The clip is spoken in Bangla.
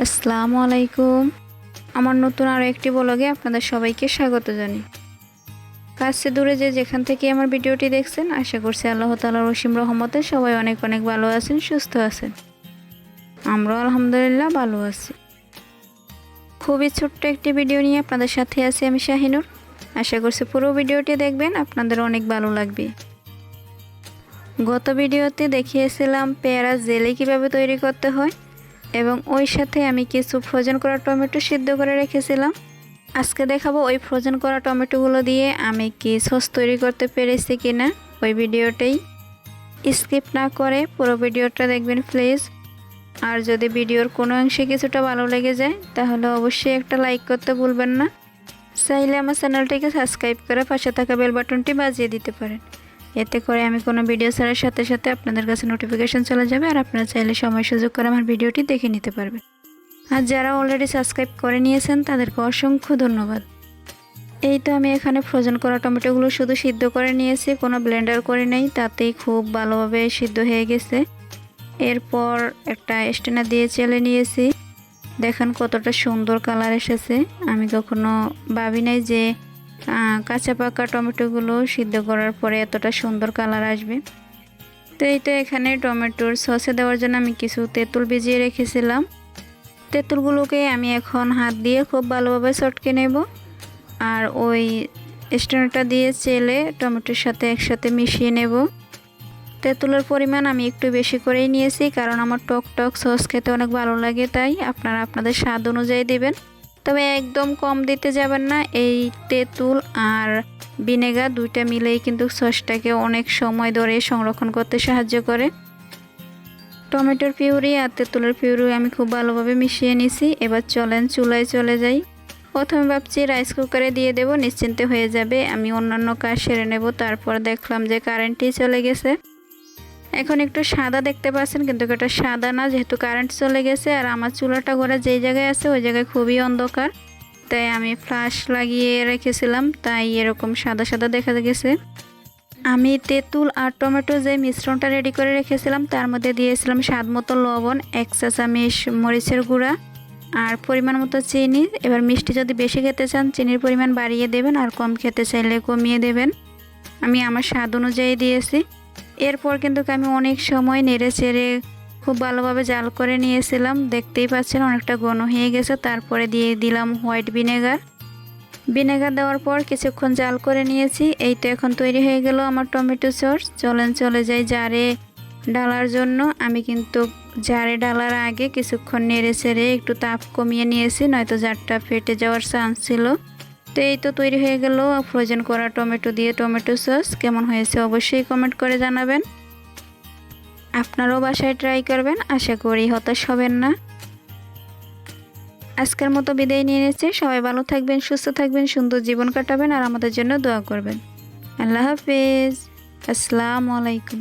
আসসালামু আলাইকুম। আমার নতুন আরও একটি ব্লগে আপনাদের সবাইকে স্বাগত জানাই। কাছে দূরে যে যেখান থেকে আমার ভিডিওটি দেখছেন, আশা করছি আল্লাহ তালা রসিম রহমতে সবাই অনেক অনেক ভালো আছেন, সুস্থ আছেন। আমরাও আলহামদুলিল্লাহ ভালো আছি। খুবই ছোট্ট একটি ভিডিও নিয়ে আপনাদের সাথে আছি আমি শাহিনুর। আশা করছি পুরো ভিডিওটি দেখবেন, আপনাদের অনেক ভালো লাগবে। গত ভিডিওতে দেখিয়েছিলাম পেয়ারা জেলে কীভাবে তৈরি করতে হয়। এবং ওই সাথে আমি কিছু ফ্রোজেন করা টমেটো সিদ্ধ করে রেখেছিলাম। আজকে দেখাবো ওই ফ্রোজেন করা টমেটোগুলো দিয়ে আমি কি সস তৈরি করতে পেরেছি কিনা ওই ভিডিওটাই। স্কিপ না করে পুরো ভিডিওটা দেখবেন প্লিজ আর যদি ভিডিওর কোনো অংশে কিছুটা ভালো লেগে যায়, তাহলে অবশ্যই একটা লাইক করতে ভুলবেন না। চাইলে আমার চ্যানেলটিকে সাবস্ক্রাইব করে পাশে থাকা বেল বাটনটি বাজিয়ে দিতে পারেন। এতে করে আমি কোনো ভিডিও ছাড়ার সাথে সাথে আপনাদের কাছে নোটিফিকেশন চলে যাবে আর আপনারা চাইলে সময় সুযোগ করে আমার ভিডিওটি দেখে নিতে পারবেন। আর যারা অলরেডি সাবস্ক্রাইব করে নিয়েছেন, তাদেরকে অসংখ্য ধন্যবাদ। এই তো আমি এখানে ফ্রোজেন করা টমেটোগুলো শুধু সিদ্ধ করে নিয়েছি, কোনো ব্লেন্ডার করে নেই, তাতেই খুব ভালোভাবে সিদ্ধ হয়ে গেছে। এরপর একটা স্টেনার দিয়ে চেলে নিয়েছি। দেখেন কতটা সুন্দর কালার এসেছে। আমি কখনো ভাবি নাই যে কাঁচা পাকা টমেটোগুলো সিদ্ধ করার পরে এতটা সুন্দর কালার আসবে। তো এই তো এখানে টমেটোর সসে দেওয়ার জন্য আমি কিছু তেঁতুল ভিজিয়ে রেখেছিলাম। তেঁতুলগুলোকে আমি এখন হাত দিয়ে খুব ভালোভাবে চটকে নেব। আর ওই স্টেনারটা দিয়ে চেলে টমেটোর সাথে একসাথে মিশিয়ে নেব। তেঁতুলের পরিমাণ আমি একটু বেশি করেই নিয়েছি, কারণ আমার টক টক সস খেতে অনেক ভালো লাগে, তাই আপনারা আপনাদের স্বাদ অনুযায়ী দেবেন। তবে একদম কম দিতে যাবেন না। এই তেঁতুল আর ভিনেগার দুইটা মিলেই কিন্তু সসটাকে অনেক সময় ধরে সংরক্ষণ করতে সাহায্য করে। টমেটোর পিউরি আর তেঁতুলের পিউরি আমি খুব ভালোভাবে মিশিয়ে নিছি। এবার চলেন চুলায় চলে যাই। প্রথমে ভাবছি রাইস কুকারে দিয়ে দেব, নিশ্চিন্তে হয়ে যাবে। আমি অন্যান্য কাজ সেরে নেব। তারপর দেখলাম যে কারেন্টই চলে গেছে। এখন একটু সাদা দেখতে পাচ্ছেন, কিন্তু এটা সাদা না, যেহেতু কারেন্ট চলে গেছে, আর আমার চুলাটা ঘরে যেই জায়গায় আছে, ওই জায়গায় খুবই অন্ধকার। তাই আমি ফ্লাশ লাগিয়ে রেখেছিলাম, তাই এরকম সাদা সাদা দেখা গেছে। আমি তেঁতুল আর টমেটো যে মিশ্রণটা রেডি করে রেখেছিলাম, তার মধ্যে দিয়েছিলাম স্বাদ মতো লবণ, এক চা চামচ মরিচের গুঁড়া, আর পরিমাণ মতো চিনি। এবার মিষ্টি যদি বেশি খেতে চান, চিনির পরিমাণ বাড়িয়ে দেবেন, আর কম খেতে চাইলে কমিয়ে দেবেন। আমি আমার স্বাদ অনুযায়ী দিয়েছি। এরপর কিন্তু আমি অনেক সময় নেড়ে চেড়ে খুব ভালোভাবে জাল করে নিয়েছিলাম। দেখতেই পাচ্ছেন অনেকটা ঘন হয়ে গেছে। তারপরে দিয়ে দিলাম হোয়াইট ভিনেগার। ভিনেগার দেওয়ার পর কিছুক্ষণ জাল করে নিয়েছি। এই তো এখন তৈরি হয়ে গেল আমার টমেটো সস। চলেন চলে যাই জারে ডালার জন্য। আমি কিন্তু জারে ডালার আগে কিছুক্ষণ নেড়ে চেড়ে একটু তাপ কমিয়ে নিয়েছি, নয়তো জারটা ফেটে যাওয়ার চান্স ছিল। তো এই তো তৈরি হয়ে গেল। ফ্রোজেন করা টমেটো দিয়ে টমেটো সস। কেমন হয়েছে অবশ্যই কমেন্ট করে জানাবেন। আপনারাও বাসায় ট্রাই করবেন। আশা করি হতাশ হবেন না। আজকের মতো বিদায় নিয়ে নিচ্ছি। সবাই ভালো থাকবেন, সুস্থ থাকবেন, সুন্দর জীবন কাটাবেন আর আমাদের জন্য দোয়া করবেন। আল্লাহ হাফিজ। আসসালামু আলাইকুম।